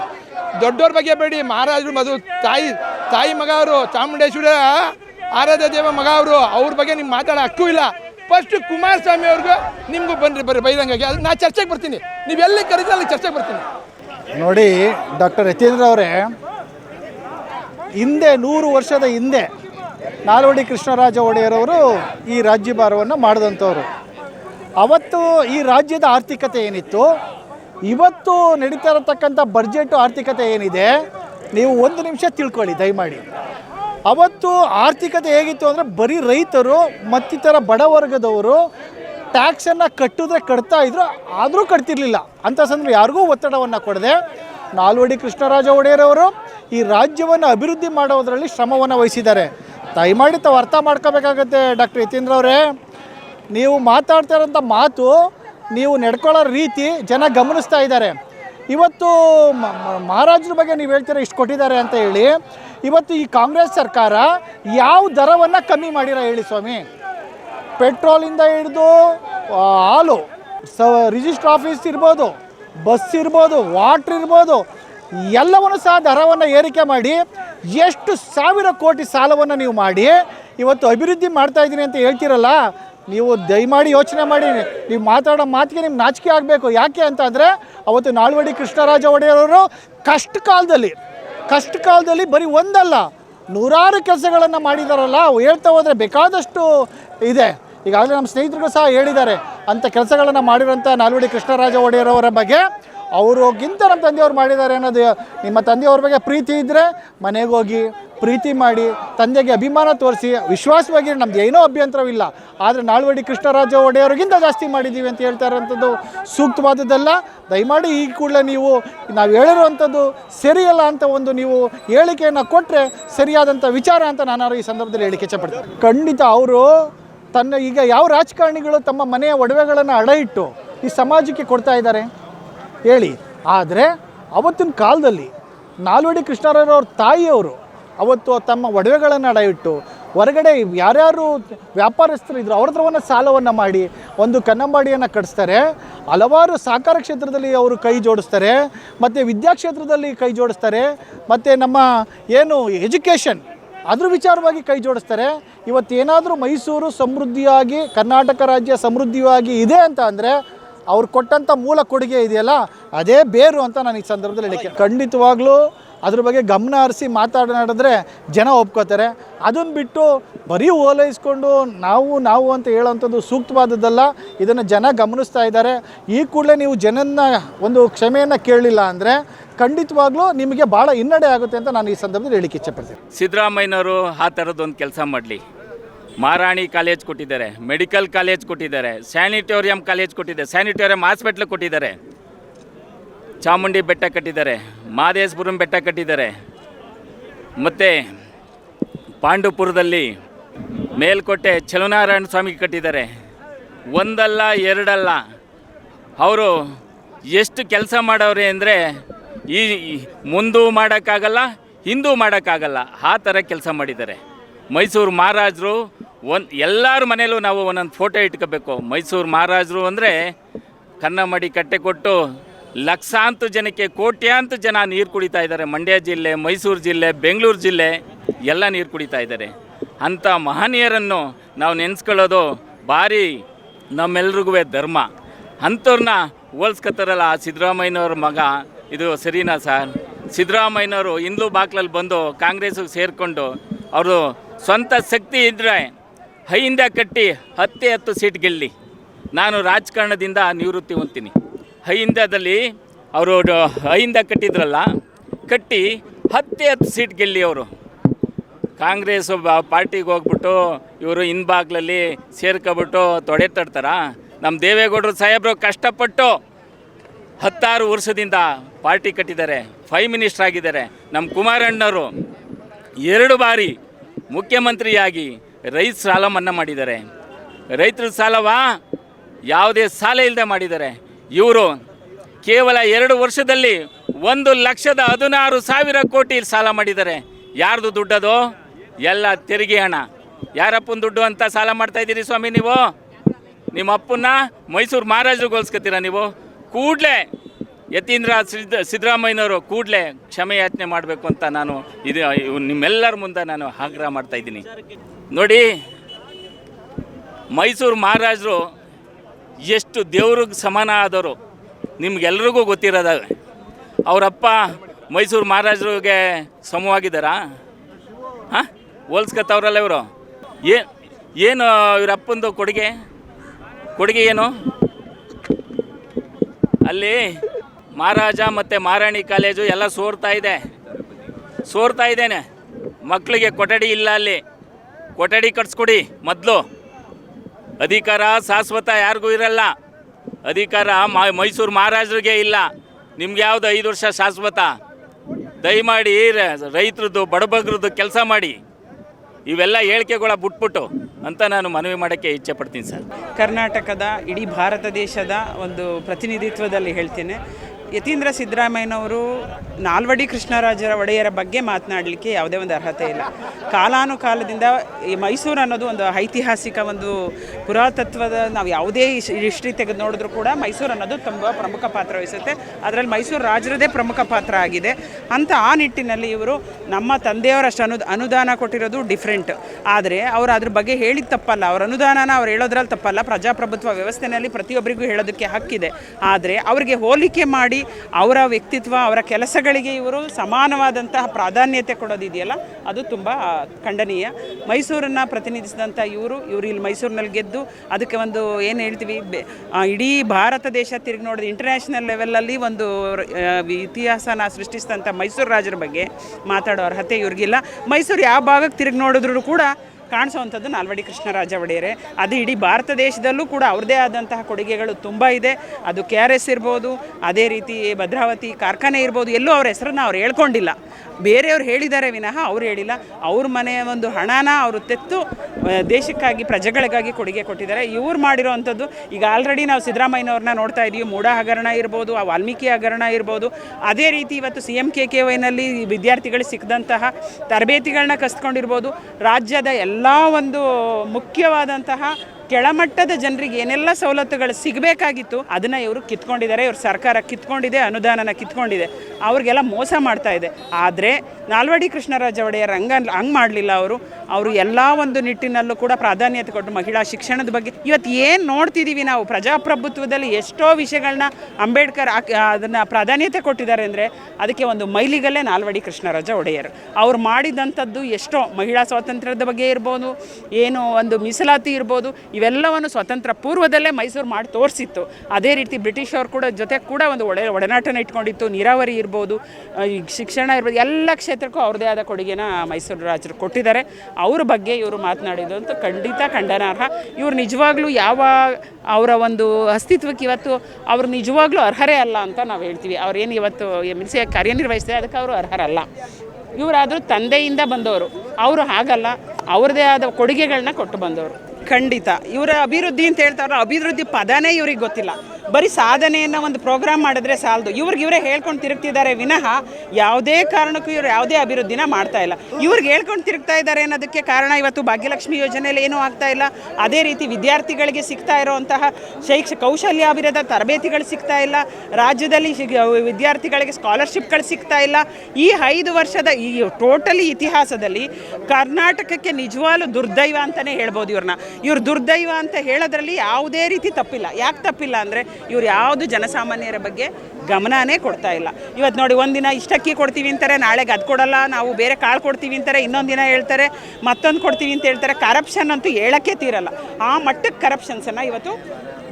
ದೊಡ್ಡವ್ರ ಬಗ್ಗೆ ಬೇಡಿ. ಮಹಾರಾಜರು ಮದು ತಾಯಿ ತಾಯಿ ಮಗ ಅವರು, ಚಾಮುಂಡೇಶ್ವರ, ಆರಾಧ್ಯ ದೇವ ಮಗ ಅವರು, ಅವ್ರ ಬಗ್ಗೆ ನಿಮ್ಗೆ ಮಾತಾಡೋ ಹಕ್ಕು ಇಲ್ಲ. ಫಸ್ಟ್ ಕುಮಾರಸ್ವಾಮಿ ಅವ್ರಿಗೂ ನಿಮಗೂ ಬನ್ನಿರಿ ಬರ್ರಿ ಬೈದಂಗಾಗಿ. ಅದು ನಾ ಚರ್ಚೆಗೆ ಬರ್ತೀನಿ. ನೀವು ಎಲ್ಲಿ ಕರೀತೀರ ಅಲ್ಲಿ ಚರ್ಚೆಗೆ ಬರ್ತೀನಿ. ನೋಡಿ ಡಾಕ್ಟರ್ ಯತೀಂದ್ರ ಅವರೇ, ಹಿಂದೆ ನೂರು ವರ್ಷದ ಹಿಂದೆ ನಾಲ್ವಡಿ ಕೃಷ್ಣರಾಜ ಒಡೆಯರವರು ಈ ರಾಜ್ಯಭಾರವನ್ನು ಮಾಡಿದಂಥವ್ರು. ಅವತ್ತು ಈ ರಾಜ್ಯದ ಆರ್ಥಿಕತೆ ಏನಿತ್ತು? ಇವತ್ತು ನಡೀತಾ ಇರತಕ್ಕಂಥ ಬಜೆಟ್ ಆರ್ಥಿಕತೆ ಏನಿದೆ? ನೀವು ಒಂದು ನಿಮಿಷ ತಿಳ್ಕೊಳ್ಳಿ, ದಯಮಾಡಿ. ಅವತ್ತು ಆರ್ಥಿಕತೆ ಹೇಗಿತ್ತು ಅಂದರೆ ಬರೀ ರೈತರು ಮತ್ತಿತರ ಬಡವರ್ಗದವರು ಟ್ಯಾಕ್ಸನ್ನು ಕಟ್ಟಿದ್ರೆ ಕಟ್ತಾ ಇದ್ರು, ಆದರೂ ಕಟ್ತಿರ್ಲಿಲ್ಲ. ಅಂತ ಸಂದರ್ಭ ಯಾರಿಗೂ ಒತ್ತಡವನ್ನು ಕೊಡದೆ ನಾಲ್ವಡಿ ಕೃಷ್ಣರಾಜ ಒಡೆಯರವರು ಈ ರಾಜ್ಯವನ್ನು ಅಭಿವೃದ್ಧಿ ಮಾಡೋದರಲ್ಲಿ ಶ್ರಮವನ್ನು ವಹಿಸಿದ್ದಾರೆ. ದಯಮಾಡಿ ತಾವು ಅರ್ಥ ಮಾಡ್ಕೋಬೇಕಾಗತ್ತೆ ಡಾಕ್ಟರ್ ಯತೀಂದ್ರ ಅವರೇ. ನೀವು ಮಾತಾಡ್ತಾ ಇರೋಂಥ ಮಾತು ನೀವು ನಡ್ಕೊಳ್ಳೋ ರೀತಿ ಜನ ಗಮನಿಸ್ತಾ ಇದ್ದಾರೆ. ಇವತ್ತು ಮಹಾರಾಜರ ಬಗ್ಗೆ ನೀವು ಹೇಳ್ತೀರ ಇಷ್ಟು ಕೊಟ್ಟಿದ್ದಾರೆ ಅಂತ ಹೇಳಿ, ಇವತ್ತು ಈ ಕಾಂಗ್ರೆಸ್ ಸರ್ಕಾರ ಯಾವ ದರವನ್ನು ಕಮ್ಮಿ ಮಾಡಿರೋ ಹೇಳಿ ಸ್ವಾಮಿ? ಪೆಟ್ರೋಲಿಂದ ಹಿಡಿದು ಹಾಲು, ಸ, ರಿಜಿಸ್ಟ್ರ್ ಆಫೀಸ್ ಇರ್ಬೋದು, ಬಸ್ ಇರ್ಬೋದು, ವಾಟ್ರ್ ಇರ್ಬೋದು, ಎಲ್ಲವನ್ನು ಸಹ ದರವನ್ನು ಏರಿಕೆ ಮಾಡಿ, ಎಷ್ಟು ಸಾವಿರ ಕೋಟಿ ಸಾಲವನ್ನು ನೀವು ಮಾಡಿ, ಇವತ್ತು ಅಭಿವೃದ್ಧಿ ಮಾಡ್ತಾ ಇದ್ದೀನಿ ಅಂತ ಹೇಳ್ತೀರಲ್ಲ, ನೀವು ದಯಮಾಡಿ ಯೋಚನೆ ಮಾಡಿ, ನೀವು ಮಾತಾಡೋ ಮಾತಿಗೆ ನಿಮ್ಮ ನಾಚಿಕೆ ಆಗಬೇಕು. ಯಾಕೆ ಅಂತ ಅಂದರೆ, ಅವತ್ತು ನಾಲ್ವಡಿ ಕೃಷ್ಣರಾಜ ಒಡೆಯರವರು ಕಷ್ಟ ಕಾಲದಲ್ಲಿ ಕಷ್ಟ ಕಾಲದಲ್ಲಿ ಬರೀ ಒಂದಲ್ಲ, ನೂರಾರು ಕೆಲಸಗಳನ್ನು ಮಾಡಿದಾರಲ್ಲ ಹೇಳ್ತಾ ಹೋದರೆ ಬೇಕಾದಷ್ಟು ಇದೆ. ಈಗಾಗಲೇ ನಮ್ಮ ಸ್ನೇಹಿತರು ಸಹ ಹೇಳಿದ್ದಾರೆ ಅಂಥ ಕೆಲಸಗಳನ್ನು ಮಾಡಿರೋಂಥ ನಾಲ್ವಡಿ ಕೃಷ್ಣರಾಜ ಒಡೆಯರವರ ಬಗ್ಗೆ. ಅವರಿಗಿಂತ ನಮ್ಮ ತಂದೆಯವರು ಮಾಡಿದ್ದಾರೆ ಅನ್ನೋದು ನಿಮ್ಮ ತಂದೆಯವ್ರ ಬಗ್ಗೆ ಪ್ರೀತಿ ಇದ್ದರೆ ಮನೆಗೆ ಹೋಗಿ ಪ್ರೀತಿ ಮಾಡಿ, ತಂದೆಗೆ ಅಭಿಮಾನ ತೋರಿಸಿ, ವಿಶ್ವಾಸವಾಗಿ ನಮ್ದು ಏನೋ ಅಭ್ಯಂತರವಿಲ್ಲ. ಆದರೆ ನಾಲ್ವಡಿ ಕೃಷ್ಣರಾಜ ಒಡೆಯವರಿಗಿಂತ ಜಾಸ್ತಿ ಮಾಡಿದ್ದೀವಿ ಅಂತ ಹೇಳ್ತಾ ಇರೋಂಥದ್ದು ಸೂಕ್ತವಾದದ್ದಲ್ಲ. ದಯಮಾಡಿ ಈ ಕೂಡಲೇ ನೀವು, ನಾವು ಹೇಳಿರುವಂಥದ್ದು ಸರಿಯಲ್ಲ ಅಂತ ಒಂದು ನೀವು ಹೇಳಿಕೆಯನ್ನು ಕೊಟ್ಟರೆ ಸರಿಯಾದಂಥ ವಿಚಾರ ಅಂತ ನಾನು ಈ ಸಂದರ್ಭದಲ್ಲಿ ಹೇಳಿಕೆ ಇಚ್ಛಪಡ್ತೀನಿ ಖಂಡಿತ ಅವರು ತನ್ನ ಈಗ ಯಾವ ರಾಜಕಾರಣಿಗಳು ತಮ್ಮ ಮನೆಯ ಒಡವೆಗಳನ್ನು ಅಡ ಇಟ್ಟು ಈ ಸಮಾಜಕ್ಕೆ ಕೊಡ್ತಾ ಇದ್ದಾರೆ? ಹೇಳಿ. ಆದರೆ ಅವತ್ತಿನ ಕಾಲದಲ್ಲಿ ನಾಲ್ವಡಿ ಕೃಷ್ಣರಾಯರವ್ರ ತಾಯಿಯವರು ಅವತ್ತು ತಮ್ಮ ಒಡವೆಗಳನ್ನು ಅಡ ಇಟ್ಟು ಹೊರಗಡೆ ಯಾರ್ಯಾರು ವ್ಯಾಪಾರಸ್ಥರು ಇದ್ರು ಅವ್ರ ಹತ್ರವನ್ನು ಸಾಲವನ್ನು ಮಾಡಿ ಒಂದು ಕನ್ನಂಬಾಡಿಯನ್ನು ಕಟ್ಟಿಸ್ತಾರೆ ಹಲವಾರು ಸಹಕಾರ ಕ್ಷೇತ್ರದಲ್ಲಿ ಅವರು ಕೈ ಜೋಡಿಸ್ತಾರೆ. ಮತ್ತು ವಿದ್ಯಾಕ್ಷೇತ್ರದಲ್ಲಿ ಕೈ ಜೋಡಿಸ್ತಾರೆ. ಮತ್ತು ನಮ್ಮ ಏನು ಎಜುಕೇಷನ್ ಅದ್ರ ವಿಚಾರವಾಗಿ ಕೈ ಜೋಡಿಸ್ತಾರೆ. ಇವತ್ತೇನಾದರೂ ಮೈಸೂರು ಸಮೃದ್ಧಿಯಾಗಿ, ಕರ್ನಾಟಕ ರಾಜ್ಯ ಸಮೃದ್ಧಿಯಾಗಿ ಇದೆ ಅಂತ ಅಂದರೆ ಅವ್ರು ಕೊಟ್ಟಂಥ ಮೂಲ ಕೊಡುಗೆ ಇದೆಯಲ್ಲ, ಅದೇ ಬೇರು ಅಂತ ನಾನು ಈ ಸಂದರ್ಭದಲ್ಲಿ ಹೇಳಿಕೆ ಖಂಡಿತವಾಗ್ಲೂ ಅದ್ರ ಬಗ್ಗೆ ಗಮನ ಹರಿಸಿ ಮಾತಾಡಿದ್ರೆ ಜನ ಒಪ್ಕೋತಾರೆ. ಅದನ್ನು ಬಿಟ್ಟು ಬರೀ ಓಲೈಸ್ಕೊಂಡು ನಾವು ನಾವು ಅಂತ ಹೇಳೋವಂಥದ್ದು ಸೂಕ್ತವಾದದ್ದಲ್ಲ. ಇದನ್ನು ಜನ ಗಮನಿಸ್ತಾ ಇದ್ದಾರೆ. ಈ ಕೂಡಲೇ ನೀವು ಜನನ ಒಂದು ಕ್ಷಮೆಯನ್ನು ಕೇಳಲಿಲ್ಲ ಅಂದರೆ ಖಂಡಿತವಾಗ್ಲೂ ನಿಮಗೆ ಭಾಳ ಹಿನ್ನಡೆ ಆಗುತ್ತೆ ಅಂತ ನಾನು ಈ ಸಂದರ್ಭದಲ್ಲಿ ಹೇಳಿಕೆ ಇಚ್ಛೆಪಡ್ತೀನಿ. ಸಿದ್ದರಾಮಯ್ಯನವರು ಆ ಥರದ್ದೊಂದು ಕೆಲಸ ಮಾಡಲಿ. ಮಾರಾಣಿ ಕಾಲೇಜ್ ಕೊಟ್ಟಿದ್ದಾರೆ, ಮೆಡಿಕಲ್ ಕಾಲೇಜ್ ಕೊಟ್ಟಿದ್ದಾರೆ, ಸ್ಯಾನಿಟೋರಿಯಂ ಕಾಲೇಜ್ ಕೊಟ್ಟಿದ್ದಾರೆ, ಸ್ಯಾನಿಟೋರಿಯಂ ಹಾಸ್ಪಿಟ್ಲ್ ಕೊಟ್ಟಿದ್ದಾರೆ. ಚಾಮುಂಡಿ ಬೆಟ್ಟ ಕಟ್ಟಿದ್ದಾರೆ, ಮಾದೇಶ್ಪುರಂ ಬೆಟ್ಟ ಕಟ್ಟಿದ್ದಾರೆ. ಮತ್ತು ಪಾಂಡುಪುರದಲ್ಲಿ ಮೇಲ್ಕೋಟೆ ಚಲುನಾರಾಯಣ ಸ್ವಾಮಿ ಕಟ್ಟಿದ್ದಾರೆ. ಒಂದಲ್ಲ, ಎರಡಲ್ಲ. ಅವರು ಎಷ್ಟು ಕೆಲಸ ಮಾಡೋರೆ ಅಂದರೆ ಈ ಮುಂದೂ ಮಾಡೋಕ್ಕಾಗಲ್ಲ, ಹಿಂದೂ ಮಾಡೋಕ್ಕಾಗಲ್ಲ, ಆ ಥರ ಕೆಲಸ ಮಾಡಿದ್ದಾರೆ. ಮೈಸೂರು ಮಹಾರಾಜರು ಒಂದು ಎಲ್ಲರ ಮನೇಲೂ ನಾವು ಒಂದೊಂದು ಫೋಟೋ ಇಟ್ಕೋಬೇಕು. ಮೈಸೂರು ಮಹಾರಾಜರು ಅಂದರೆ ಕನ್ನಮಡಿ ಕಟ್ಟೆ ಕೊಟ್ಟು ಲಕ್ಷಾಂತರ ಜನಕ್ಕೆ, ಕೋಟ್ಯಾಂತರ ಜನ ನೀರು ಕುಡಿತಾ ಇದ್ದಾರೆ. ಮಂಡ್ಯ ಜಿಲ್ಲೆ, ಮೈಸೂರು ಜಿಲ್ಲೆ, ಬೆಂಗಳೂರು ಜಿಲ್ಲೆ ಎಲ್ಲ ನೀರು ಕುಡಿತಾ ಇದ್ದಾರೆ. ಅಂಥ ಮಹನೀಯರನ್ನು ನಾವು ನೆನೆಸ್ಕೊಳ್ಳೋದು ಭಾರಿ ನಮ್ಮೆಲ್ರಿಗೂ ಧರ್ಮ. ಅಂಥವ್ರನ್ನ ಹೋಲ್ಸ್ಕೊತಾರಲ್ಲ ಆ ಸಿದ್ದರಾಮಯ್ಯನವ್ರ ಮಗ. ಇದು ಸರಿನಾ ಸರ್? ಸಿದ್ದರಾಮಯ್ಯನವರು ಹಿಂದೂ ಬಾಕ್ಲಲ್ಲಿ ಬಂದು ಕಾಂಗ್ರೆಸ್ಗೆ ಸೇರಿಕೊಂಡು ಅವರು ಸ್ವಂತ ಶಕ್ತಿ ಇದ್ದರೆ ಹೈಯಿಂದ ಕಟ್ಟಿ ಹತ್ತೆ ಹತ್ತು ಸೀಟ್ ಗೆಲ್ಲಿ. ನಾನು ರಾಜಕಾರಣದಿಂದ ನಿವೃತ್ತಿ ಹೊಂತೀನಿ ಹೈಯಿಂದದಲ್ಲಿ ಅವರು ಹೈಯಿಂದ ಕಟ್ಟಿದ್ರಲ್ಲ, ಕಟ್ಟಿ ಹತ್ತೆ ಹತ್ತು ಸೀಟ್ ಗೆಲ್ಲಿ ಅವರು ಕಾಂಗ್ರೆಸ್ ಪಾರ್ಟಿಗೆ ಹೋಗ್ಬಿಟ್ಟು ಇವರು ಹಿಂಬಾಗ್ಲಲ್ಲಿ ಸೇರ್ಕೊಬಿಟ್ಟು ತೊಡೆ ತಡ್ತಾರ ನಮ್ಮ ದೇವೇಗೌಡರು ಸಾಹೇಬರು ಕಷ್ಟಪಟ್ಟು ಹತ್ತಾರು ವರ್ಷದಿಂದ ಪಾರ್ಟಿ ಕಟ್ಟಿದ್ದಾರೆ, ಫೈವ್ ಮಿನಿಸ್ಟರ್ ಆಗಿದ್ದಾರೆ. ನಮ್ಮ ಕುಮಾರಣ್ಣವರು ಎರಡು ಬಾರಿ ಮುಖ್ಯಮಂತ್ರಿಯಾಗಿ ರೈತ ಸಾಲ ಮನ್ನಾ ಮಾಡಿದ್ದಾರೆ. ರೈತರ ಸಾಲವಾ? ಯಾವುದೇ ಸಾಲ ಇಲ್ಲದೆ ಮಾಡಿದ್ದಾರೆ. ಇವರು ಕೇವಲ ಎರಡು ವರ್ಷದಲ್ಲಿ ಒಂದು ಲಕ್ಷದ ಹದಿನಾರು ಸಾವಿರ ಕೋಟಿ ಸಾಲ ಮಾಡಿದ್ದಾರೆ. ಯಾರ್ದು ದುಡ್ಡದು? ಎಲ್ಲ ತೆರಿಗೆ ಹಣ. ಯಾರಪ್ಪನ ದುಡ್ಡು ಅಂತ ಸಾಲ ಮಾಡ್ತಾ ಇದ್ದೀರಿ ಸ್ವಾಮಿ ನೀವು? ನಿಮ್ಮ ಅಪ್ಪನ್ನ ಮೈಸೂರು ಮಹಾರಾಜರಿಗೆ ಹೋಲ್ಸ್ಕೊತೀರ ನೀವು? ಕೂಡಲೇ ಯತೀಂದ್ರ ಸಿದ್ದ ಸಿದ್ದರಾಮಯ್ಯನವರು ಕೂಡಲೇ ಕ್ಷಮೆ ಯಾಚನೆ ಮಾಡಬೇಕು ಅಂತ ನಾನು ಇದು ನಿಮ್ಮೆಲ್ಲರ ಮುಂದೆ ನಾನು ಆಗ್ರಹ ಮಾಡ್ತಾ ಇದ್ದೀನಿ. ನೋಡಿ, ಮೈಸೂರು ಮಹಾರಾಜರು ಎಷ್ಟು ದೇವ್ರಿಗೆ ಸಮಾನ ಆದವರು ನಿಮ್ಗೆಲ್ರಿಗೂ ಗೊತ್ತಿರೋದ ಅವರಪ್ಪ ಮೈಸೂರು ಮಹಾರಾಜರಿಗೆ ಸಮವಾಗಿದ್ದಾರಾ? ಹಾಂ? ಹೋಲ್ಸ್ಕೊತವ್ರಲ್ಲ ಇವರು. ಏನು ಏನು ಇವರಪ್ಪಂದು ಕೊಡುಗೆ? ಕೊಡುಗೆ ಏನು? ಅಲ್ಲಿ ಮಹಾರಾಜ ಮತ್ತು ಮಹಾರಾಣಿ ಕಾಲೇಜು ಎಲ್ಲ ಸೋರ್ತಾ ಇದೆ. ಸೋರ್ತಾ ಇದ್ದೇನೆ. ಮಕ್ಕಳಿಗೆ ಕೊಠಡಿ ಇಲ್ಲ ಅಲ್ಲಿ. ಕೊಠಡಿ ಕಟ್ಸ್ಕೊಡಿ ಮೊದಲು. ಅಧಿಕಾರ ಶಾಶ್ವತ ಯಾರಿಗೂ ಇರಲ್ಲ. ಅಧಿಕಾರ ಮೈಸೂರು ಮಹಾರಾಜರಿಗೆ ಇಲ್ಲ. ನಿಮ್ಗೆ ಯಾವುದು ಐದು ವರ್ಷ ಶಾಶ್ವತ? ದಯಮಾಡಿ ರೈತರದ್ದು, ಬಡಬಗ್ರದ್ದು ಕೆಲಸ ಮಾಡಿ. ಇವೆಲ್ಲ ಹೇಳಿಕೆಗಳ ಬಿಟ್ಬಿಟ್ಟು ಅಂತ ನಾನು ಮನವಿ ಮಾಡೋಕ್ಕೆ ಇಚ್ಛೆ ಪಡ್ತೀನಿ ಸರ್. ಕರ್ನಾಟಕದ, ಇಡೀ ಭಾರತ ದೇಶದ ಒಂದು ಪ್ರತಿನಿಧಿತ್ವದಲ್ಲಿ ಹೇಳ್ತೇನೆ. ಯತೀಂದ್ರ ಸಿದ್ದರಾಮಯ್ಯನವರು ನಾಲ್ವಡಿ ಕೃಷ್ಣರಾಜರ ಒಡೆಯರ ಬಗ್ಗೆ ಮಾತನಾಡಲಿಕ್ಕೆ ಯಾವುದೇ ಒಂದು ಅರ್ಹತೆ ಇಲ್ಲ. ಕಾಲಾನುಕಾಲದಿಂದ ಈ ಮೈಸೂರು ಅನ್ನೋದು ಒಂದು ಐತಿಹಾಸಿಕ ಒಂದು ಪುರಾತತ್ವದ ನಾವು ಯಾವುದೇ ಹಿಸ್ಟ್ರಿ ತೆಗೆದು ನೋಡಿದ್ರು ಕೂಡ ಮೈಸೂರು ಅನ್ನೋದು ತುಂಬ ಪ್ರಮುಖ ಪಾತ್ರ ವಹಿಸುತ್ತೆ. ಅದರಲ್ಲಿ ಮೈಸೂರು ರಾಜರದೇ ಪ್ರಮುಖ ಪಾತ್ರ ಆಗಿದೆ. ಅಂತ ಆ ನಿಟ್ಟಿನಲ್ಲಿ ಇವರು ನಮ್ಮ ತಂದೆಯವರಷ್ಟು ಅನು ಅನುದಾನ ಕೊಟ್ಟಿರೋದು ಡಿಫ್ರೆಂಟ್ ಆದರೆ ಅವರು ಅದ್ರ ಬಗ್ಗೆ ಹೇಳಿದ ತಪ್ಪಲ್ಲ. ಅವ್ರ ಅನುದಾನನ ಅವ್ರು ಹೇಳೋದ್ರಲ್ಲಿ ತಪ್ಪಲ್ಲ. ಪ್ರಜಾಪ್ರಭುತ್ವ ವ್ಯವಸ್ಥೆಯಲ್ಲಿ ಪ್ರತಿಯೊಬ್ಬರಿಗೂ ಹೇಳೋದಕ್ಕೆ ಹಕ್ಕಿದೆ. ಆದರೆ ಅವರಿಗೆ ಹೋಲಿಕೆ ಮಾಡಿ ಅವರ ವ್ಯಕ್ತಿತ್ವ, ಅವರ ಕೆಲಸಗಳಿಗೆ ಇವರು ಸಮಾನವಾದಂತಹ ಪ್ರಾಧಾನ್ಯತೆ ಕೊಡೋದಿದೆಯಲ್ಲ, ಅದು ತುಂಬ ಖಂಡನೀಯ. ಮೈಸೂರನ್ನು ಪ್ರತಿನಿಧಿಸಿದಂಥ ಇವರು ಇವರು ಇಲ್ಲಿ ಮೈಸೂರಿನಲ್ಲಿ ಗೆದ್ದು ಅದಕ್ಕೆ ಒಂದು ಏನು ಹೇಳ್ತೀವಿ ಇಡೀ ಭಾರತ ದೇಶ ತಿರುಗಿ ನೋಡಿದ ಇಂಟರ್ನ್ಯಾಷನಲ್ ಲೆವೆಲಲ್ಲಿ ಒಂದು ಇತಿಹಾಸನ ಸೃಷ್ಟಿಸಿದಂಥ ಮೈಸೂರು ರಾಜರ ಬಗ್ಗೆ ಮಾತಾಡೋ ಅರ್ಹತೆ ಇವ್ರಿಗಿಲ್ಲ. ಮೈಸೂರು ಯಾವ ಭಾಗಕ್ಕೆ ತಿರುಗಿ ನೋಡಿದ್ರು ಕೂಡ ಕಾಣಿಸೋವಂಥದ್ದು ನಾಲ್ವಡಿ ಕೃಷ್ಣರಾಜ ಒಡೆಯರೆ. ಅದು ಇಡೀ ಭಾರತ ದೇಶದಲ್ಲೂ ಕೂಡ ಅವ್ರದ್ದೇ ಆದಂತಹ ಕೊಡುಗೆಗಳು ತುಂಬ ಇದೆ. ಅದು ಕೆ ಆರ್ ಎಸ್ ಇರ್ಬೋದು, ಅದೇ ರೀತಿ ಭದ್ರಾವತಿ ಕಾರ್ಖಾನೆ ಇರ್ಬೋದು, ಎಲ್ಲೂ ಅವ್ರ ಹೆಸರನ್ನ ಅವ್ರು ಹೇಳ್ಕೊಂಡಿಲ್ಲ. ಬೇರೆಯವ್ರು ಹೇಳಿದ್ದಾರೆ ವಿನಃ ಅವ್ರು ಹೇಳಿಲ್ಲ. ಅವ್ರ ಮನೆಯ ಒಂದು ಹಣನ ಅವರು ತೆತ್ತು ದೇಶಕ್ಕಾಗಿ, ಪ್ರಜೆಗಳಿಗಾಗಿ ಕೊಡುಗೆ ಕೊಟ್ಟಿದ್ದಾರೆ. ಇವ್ರು ಮಾಡಿರೋವಂಥದ್ದು ಈಗ ಆಲ್ರೆಡಿ ನಾವು ಸಿದ್ದರಾಮಯ್ಯನವ್ರನ್ನ ನೋಡ್ತಾ ಇದೀವಿ. ಮೂಡ ಹಗರಣ ಇರ್ಬೋದು, ಆ ವಾಲ್ಮೀಕಿ ಹಗರಣ ಇರ್ಬೋದು. ಅದೇ ರೀತಿ ಇವತ್ತು ಸಿ ಎಂ ಕೆ ಕೆ ವೈನಲ್ಲಿ ವಿದ್ಯಾರ್ಥಿಗಳಿಗೆ ಸಿಕ್ಕದಂತಹ ತರಬೇತಿಗಳನ್ನ ಕಸ್ಕೊಂಡಿರ್ಬೋದು. ರಾಜ್ಯದ ಎಲ್ಲ ಒಂದು ಮುಖ್ಯವಾದಂತಹ ಕೆಳಮಟ್ಟದ ಜನರಿಗೆ ಏನೆಲ್ಲ ಸವಲತ್ತುಗಳು ಸಿಗಬೇಕಾಗಿತ್ತು, ಅದನ್ನು ಇವರು ಕಿತ್ಕೊಂಡಿದ್ದಾರೆ, ಇವ್ರ ಸರ್ಕಾರ ಕಿತ್ಕೊಂಡಿದೆ, ಅನುದಾನನ ಕಿತ್ಕೊಂಡಿದೆ, ಅವ್ರಿಗೆಲ್ಲ ಮೋಸ ಮಾಡ್ತಾ ಇದೆ. ಆದರೆ ನಾಲ್ವಡಿ ಕೃಷ್ಣರಾಜ ಒಡೆಯರ್ ಹಂಗ ಹಂಗೆ ಮಾಡಲಿಲ್ಲ ಅವರು. ಅವರು ಎಲ್ಲ ಒಂದು ನಿಟ್ಟಿನಲ್ಲೂ ಕೂಡ ಪ್ರಾಧಾನ್ಯತೆ ಕೊಟ್ಟು ಮಹಿಳಾ ಶಿಕ್ಷಣದ ಬಗ್ಗೆ ಇವತ್ತು ಏನು ನೋಡ್ತಿದ್ದೀವಿ ನಾವು? ಪ್ರಜಾಪ್ರಭುತ್ವದಲ್ಲಿ ಎಷ್ಟೋ ವಿಷಯಗಳನ್ನ ಅಂಬೇಡ್ಕರ್ ಅದನ್ನು ಪ್ರಾಧಾನ್ಯತೆ ಕೊಟ್ಟಿದ್ದಾರೆ ಅಂದರೆ ಅದಕ್ಕೆ ಒಂದು ಮೈಲಿಗಲ್ಲೇ ನಾಲ್ವಡಿ ಕೃಷ್ಣರಾಜ ಒಡೆಯರ್. ಅವ್ರು ಮಾಡಿದಂಥದ್ದು ಎಷ್ಟೋ ಮಹಿಳಾ ಸ್ವಾತಂತ್ರ್ಯದ ಬಗ್ಗೆ ಇರ್ಬೋದು, ಏನು ಒಂದು ಮೀಸಲಾತಿ ಇರ್ಬೋದು ಇವೆಲ್ಲವನ್ನು ಸ್ವತಂತ್ರ ಪೂರ್ವದಲ್ಲೇ ಮೈಸೂರು ಮಾಡಿ ತೋರಿಸಿತ್ತು. ಅದೇ ರೀತಿ ಬ್ರಿಟಿಷ್ ಕೂಡ ಜೊತೆ ಕೂಡ ಒಂದು ಒಡೆ ಒಡನಾಟನ ಇಟ್ಕೊಂಡಿತ್ತು. ನೀರಾವರಿ ಇರ್ಬೋದು ಶಿಕ್ಷಣ ಇರ್ಬೋದು, ಎಲ್ಲ ಕ್ಷೇತ್ರಕ್ಕೂ ಅವ್ರದ್ದೇ ಆದ ಕೊಡುಗೆನ ಮೈಸೂರು ರಾಜರು ಕೊಟ್ಟಿದ್ದಾರೆ. ಅವ್ರ ಬಗ್ಗೆ ಇವರು ಮಾತನಾಡಿದ್ದು ಅಂತ ಖಂಡಿತ ಖಂಡನಾರ್ಹ. ಇವರು ನಿಜವಾಗ್ಲೂ ಯಾವ ಅವರ ಒಂದು ಅಸ್ತಿತ್ವಕ್ಕೆ ಇವತ್ತು ಅವರು ನಿಜವಾಗ್ಲೂ ಅರ್ಹರೇ ಅಲ್ಲ ಅಂತ ನಾವು ಹೇಳ್ತೀವಿ. ಅವ್ರೇನು ಇವತ್ತು ಎಂ ಎಲ್ ಸಿ ಕಾರ್ಯನಿರ್ವಹಿಸ್ತಾರೆ ಅದಕ್ಕೆ ಅವರು ಅರ್ಹರಲ್ಲ. ಇವರಾದರೂ ತಂದೆಯಿಂದ ಬಂದವರು. ಅವರು ಹಾಗಲ್ಲ, ಅವ್ರದ್ದೇ ಆದ ಕೊಡುಗೆಗಳನ್ನ ಕೊಟ್ಟು ಬಂದವರು. ಖಂಡಿತ. ಇವರ ಅಭಿವೃದ್ಧಿ ಅಂತ ಹೇಳ್ತಾರೆ ಅಭಿವೃದ್ಧಿ ಪದನೇ ಇವ್ರಿಗೆ ಗೊತ್ತಿಲ್ಲ. ಬರೀ ಸಾಧನೆಯನ್ನು ಒಂದು ಪ್ರೋಗ್ರಾಮ್ ಮಾಡಿದ್ರೆ ಸಾಲದು. ಇವ್ರಿಗೆ ಇವರೇ ಹೇಳ್ಕೊಂಡು ತಿರುಗ್ತಿದ್ದಾರೆ ವಿನಃ ಯಾವುದೇ ಕಾರಣಕ್ಕೂ ಇವರು ಯಾವುದೇ ಅಭಿವೃದ್ಧಿನ ಮಾಡ್ತಾ ಇಲ್ಲ. ಇವ್ರಿಗೆ ಹೇಳ್ಕೊಂಡು ತಿರುಗ್ತಾ ಇದ್ದಾರೆ ಅನ್ನೋದಕ್ಕೆ ಕಾರಣ ಇವತ್ತು ಭಾಗ್ಯಲಕ್ಷ್ಮಿ ಯೋಜನೆಯಲ್ಲಿ ಏನೂ ಆಗ್ತಾ ಇಲ್ಲ. ಅದೇ ರೀತಿ ವಿದ್ಯಾರ್ಥಿಗಳಿಗೆ ಸಿಗ್ತಾ ಇರುವಂತಹ ಶೈಕ್ಷ ಕೌಶಲ್ಯಾಭಿವೃದ್ಧ ತರಬೇತಿಗಳು ಸಿಗ್ತಾ ಇಲ್ಲ. ರಾಜ್ಯದಲ್ಲಿ ವಿದ್ಯಾರ್ಥಿಗಳಿಗೆ ಸ್ಕಾಲರ್ಶಿಪ್ಗಳು ಸಿಗ್ತಾ ಇಲ್ಲ. ಈ ಐದು ವರ್ಷದ ಈ ಟೋಟಲಿ ಇತಿಹಾಸದಲ್ಲಿ ಕರ್ನಾಟಕಕ್ಕೆ ನಿಜವಾಗ್ಲೂ ದುರ್ದೈವ ಅಂತಲೇ ಹೇಳ್ಬೋದು ಇವ್ರನ್ನ ಇವ್ರು ದುರ್ದೈವ ಅಂತ ಹೇಳೋದ್ರಲ್ಲಿ ಯಾವುದೇ ರೀತಿ ತಪ್ಪಿಲ್ಲ. ಯಾಕೆ ತಪ್ಪಿಲ್ಲ ಅಂದರೆ ಇವ್ರು ಯಾವುದು ಜನಸಾಮಾನ್ಯರ ಬಗ್ಗೆ ಗಮನನೇ ಕೊಡ್ತಾ ಇಲ್ಲ. ಇವತ್ತು ನೋಡಿ ಒಂದಿನ ಇಷ್ಟಕ್ಕಿ ಕೊಡ್ತೀವಿ ಅಂತಾರೆ, ನಾಳೆಗೆ ಅದು ಕೊಡಲ್ಲ, ನಾವು ಬೇರೆ ಕಾಳು ಕೊಡ್ತೀವಿ ಅಂತಾರೆ, ಇನ್ನೊಂದು ದಿನ ಹೇಳ್ತಾರೆ, ಮತ್ತೊಂದು ಕೊಡ್ತೀವಿ ಅಂತ ಹೇಳ್ತಾರೆ ಕರಪ್ಷನ್ ಅಂತೂ ಹೇಳೋಕ್ಕೆ ತೀರಲ್ಲ. ಆ ಮಟ್ಟಕ್ಕೆ ಕರಪ್ಷನ್ಸನ್ನು ಇವತ್ತು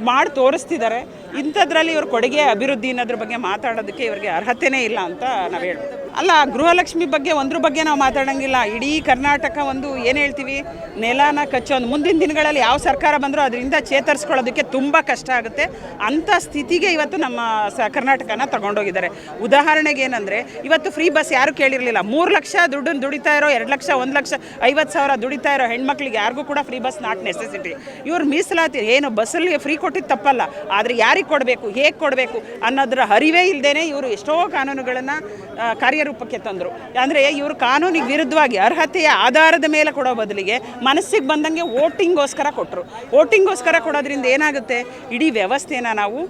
ಮಾಡಿ ತೋರಿಸ್ತಿದ್ದಾರೆ. ಇಂಥದ್ರಲ್ಲಿ ಇವ್ರ ಕೊಡುಗೆ ಅಭಿವೃದ್ಧಿ ಅನ್ನೋದ್ರ ಬಗ್ಗೆ ಮಾತಾಡೋದಕ್ಕೆ ಇವ್ರಿಗೆ ಅರ್ಹತೆನೇ ಇಲ್ಲ ಅಂತ ನಾವು ಹೇಳ್ಬೋದು. ಅಲ್ಲ, ಗೃಹಲಕ್ಷ್ಮಿ ಬಗ್ಗೆ ಒಂದ್ರ ಬಗ್ಗೆ ನಾವು ಮಾತಾಡೋಂಗಿಲ್ಲ. ಇಡೀ ಕರ್ನಾಟಕ ಒಂದು ಏನು ಹೇಳ್ತೀವಿ? ನೆಲನ ಒಂದು ಮುಂದಿನ ದಿನಗಳಲ್ಲಿ ಯಾವ ಸರ್ಕಾರ ಬಂದರೂ ಅದರಿಂದ ಚೇತರಿಸ್ಕೊಳ್ಳೋದಕ್ಕೆ ತುಂಬ ಕಷ್ಟ ಆಗುತ್ತೆ. ಅಂಥ ಸ್ಥಿತಿಗೆ ಇವತ್ತು ನಮ್ಮ ಸ ಕರ್ನಾಟಕನ ತಗೊಂಡೋಗಿದ್ದಾರೆ. ಉದಾಹರಣೆಗೆ ಏನಂದರೆ, ಇವತ್ತು ಫ್ರೀ ಬಸ್ ಯಾರು ಕೇಳಿರಲಿಲ್ಲ. ಮೂರು ಲಕ್ಷ ದುಡ್ಡನ್ನು ದುಡಿತಾ ಇರೋ, ಎರಡು ಲಕ್ಷ, ಒಂದು ಲಕ್ಷ ಐವತ್ತು ಸಾವಿರ ದುಡಿತಾ ಇರೋ ಹೆಣ್ಮಕ್ಳಿಗೆ ಯಾರಿಗೂ ಕೂಡ ಫ್ರೀ ಬಸ್ ನಾಟ್ ನೆಸೆಸಿಟಿ. ಇವ್ರು ಮೀಸಲಾತಿ, ಏನು ಬಸ್ಸಲ್ಲಿ ಫ್ರೀ ಕೊಟ್ಟಿದ್ದು ತಪ್ಪಲ್ಲ. ಆದರೆ ಯಾರಿಗೆ ಕೊಡಬೇಕು, ಹೇಗೆ ಕೊಡಬೇಕು ಅನ್ನೋದ್ರ ಅರಿವೇ ಇಲ್ಲದೇ ಇವರು ಎಷ್ಟೋ ಕಾನೂನುಗಳನ್ನು ಕಾರ್ಯರೂಪಕ್ಕೆ ತಂದರು. ಅಂದರೆ ಇವರು ಕಾನೂನಿಗೆ ವಿರುದ್ಧವಾಗಿ ಅರ್ಹತೆಯ ಆಧಾರದ ಮೇಲೆ ಕೊಡೋ ಬದಲಿಗೆ ಮನಸ್ಸಿಗೆ ಬಂದಂಗೆ ವೋಟಿಂಗೋಸ್ಕರ ಕೊಟ್ಟರು ವೋಟಿಂಗೋಸ್ಕರ ಕೊಡೋದ್ರಿಂದ ಏನಾಗುತ್ತೆ? ಇಡೀ ವ್ಯವಸ್ಥೆನ ನಾವು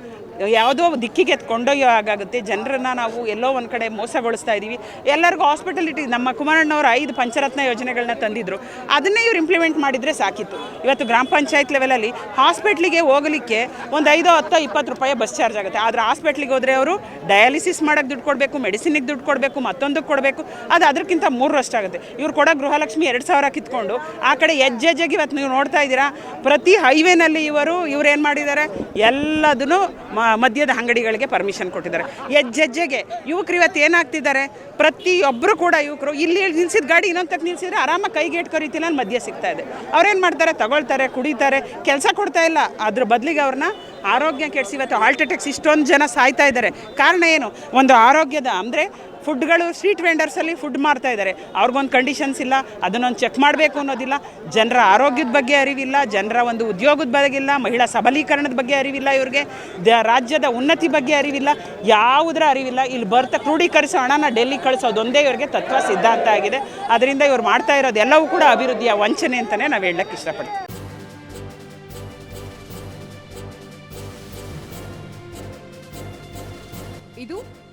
ಯಾವುದೋ ದಿಕ್ಕಿಗೆ ಕೊಂಡೊಯ್ಯೋ ಹಾಗಾಗುತ್ತೆ ಜನರನ್ನ ನಾವು ಎಲ್ಲೋ ಒಂದು ಕಡೆ ಮೋಸಗೊಳಿಸ್ತಾ ಇದ್ದೀವಿ ಎಲ್ಲರಿಗೂ ಹಾಸ್ಪಿಟಲಿಟಿ ನಮ್ಮ ಕುಮಾರಣ್ಣವರು ಐದು ಪಂಚರತ್ನ ಯೋಜನೆಗಳನ್ನ ತಂದಿದ್ರು. ಅದನ್ನೇ ಇವ್ರು ಇಂಪ್ಲಿಮೆಂಟ್ ಮಾಡಿದರೆ ಸಾಕಿತ್ತು. ಇವತ್ತು ಗ್ರಾಮ ಪಂಚಾಯತ್ ಲೆವೆಲಲ್ಲಿ ಹಾಸ್ಪಿಟ್ಲಿಗೆ ಹೋಗಲಿಕ್ಕೆ ಒಂದು ಐದೋ ಹತ್ತೋ ಇಪ್ಪತ್ತು ರೂಪಾಯಿ ಬಸ್ ಚಾರ್ಜ್ ಆಗುತ್ತೆ. ಆದರೆ ಹಾಸ್ಪಿಟ್ಲಿಗೆ ಹೋದರೆ ಅವರು ಡಯಾಲಿಸಿಸ್ ಮಾಡೋಕ್ಕೆ ದುಡ್ಡು ಕೊಡಬೇಕು ಮೆಡಿಸಿನಿಗೆ ದುಡ್ಡು ಕೊಡಬೇಕು ಮತ್ತೊಂದಕ್ಕೆ ಕೊಡಬೇಕು. ಅದು ಅದಕ್ಕಿಂತ ಮೂರರಷ್ಟು ಆಗುತ್ತೆ. ಇವ್ರು ಕೊಡೋ ಗೃಹಲಕ್ಷ್ಮಿ ಎರಡು ಸಾವಿರ ಕಿತ್ಕೊಂಡು ಆ ಕಡೆ ಹೆಜ್ಜೆಜ್ಜೆಗೆ ಇವತ್ತು ನೀವು ನೋಡ್ತಾ ಇದ್ದೀರಾ. ಪ್ರತಿ ಹೈವೇನಲ್ಲಿ ಇವರು ಇವ್ರು ಏನು ಮಾಡಿದ್ದಾರೆ? ಎಲ್ಲದನ್ನು ಮ ಮದ್ಯದ ಅಂಗಡಿಗಳಿಗೆ ಪರ್ಮಿಷನ್ ಕೊಟ್ಟಿದ್ದಾರೆ. ಹೆಜ್ಜೆಜ್ಜೆಗೆ ಯುವಕರು ಇವತ್ತು ಏನಾಗ್ತಿದ್ದಾರೆ? ಪ್ರತಿಯೊಬ್ಬರು ಕೂಡ ಯುವಕರು, ಇಲ್ಲಿ ನಿಲ್ಸಿದ ಗಾಡಿ ಇನ್ನೊಂದು ತಕ್ಕ ನಿಲ್ಸಿದ್ರೆ ಆರಾಮಾಗಿ ಕೈಗೆ ಅಂತ ಮದ್ಯ ಸಿಗ್ತಾ ಇದೆ. ಅವ್ರೇನು ಮಾಡ್ತಾರೆ? ತಗೊಳ್ತಾರೆ, ಕುಡಿತಾರೆ, ಕೆಲಸ ಕೊಡ್ತಾ ಇಲ್ಲ. ಅದ್ರ ಬದಲಿಗೆ ಅವ್ರನ್ನ ಆರೋಗ್ಯ ಕೆಡಿಸಿ ಇವತ್ತು ಹಾರ್ಟ್ ಅಟ್ಯಾಕ್ಸ್ ಇಷ್ಟೊಂದು ಜನ ಸಾಯ್ತಾ ಇದ್ದಾರೆ. ಕಾರಣ ಏನು? ಒಂದು ಆರೋಗ್ಯದ, ಅಂದರೆ ಫುಡ್ಗಳು ಸ್ಟ್ರೀಟ್ ವೆಂಡರ್ಸಲ್ಲಿ ಫುಡ್ ಮಾಡ್ತಾ ಇದ್ದಾರೆ. ಅವ್ರಿಗೊಂದು ಕಂಡೀಷನ್ಸ್ ಇಲ್ಲ, ಅದನ್ನೊಂದು ಚೆಕ್ ಮಾಡಬೇಕು ಅನ್ನೋದಿಲ್ಲ. ಜನರ ಆರೋಗ್ಯದ ಬಗ್ಗೆ ಅರಿವಿಲ್ಲ, ಜನರ ಒಂದು ಉದ್ಯೋಗದ ಬಗ್ಗೆ ಇಲ್ಲ, ಮಹಿಳಾ ಸಬಲೀಕರಣದ ಬಗ್ಗೆ ಅರಿವಿಲ್ಲ ಇವ್ರಿಗೆ. ದ ರಾಜ್ಯದ ಉನ್ನತಿ ಬಗ್ಗೆ ಅರಿವಿಲ್ಲ, ಯಾವುದರ ಅರಿವಿಲ್ಲ. ಇಲ್ಲಿ ಬರ್ತಾ ಕ್ರೋಢೀಕರಿಸೋ ಹಣನ ಡೆಲ್ಲಿ ಕಳಿಸೋದೊಂದೇ ಇವರಿಗೆ ತತ್ವ ಸಿದ್ಧಾಂತ ಆಗಿದೆ. ಅದರಿಂದ ಇವ್ರು ಮಾಡ್ತಾ ಇರೋದು ಎಲ್ಲವೂ ಕೂಡ ಅಭಿವೃದ್ಧಿಯ ವಂಚನೆ ಅಂತಲೇ ನಾವು ಹೇಳಕ್ಕೆ ಇಷ್ಟಪಡ್ತೀವಿ.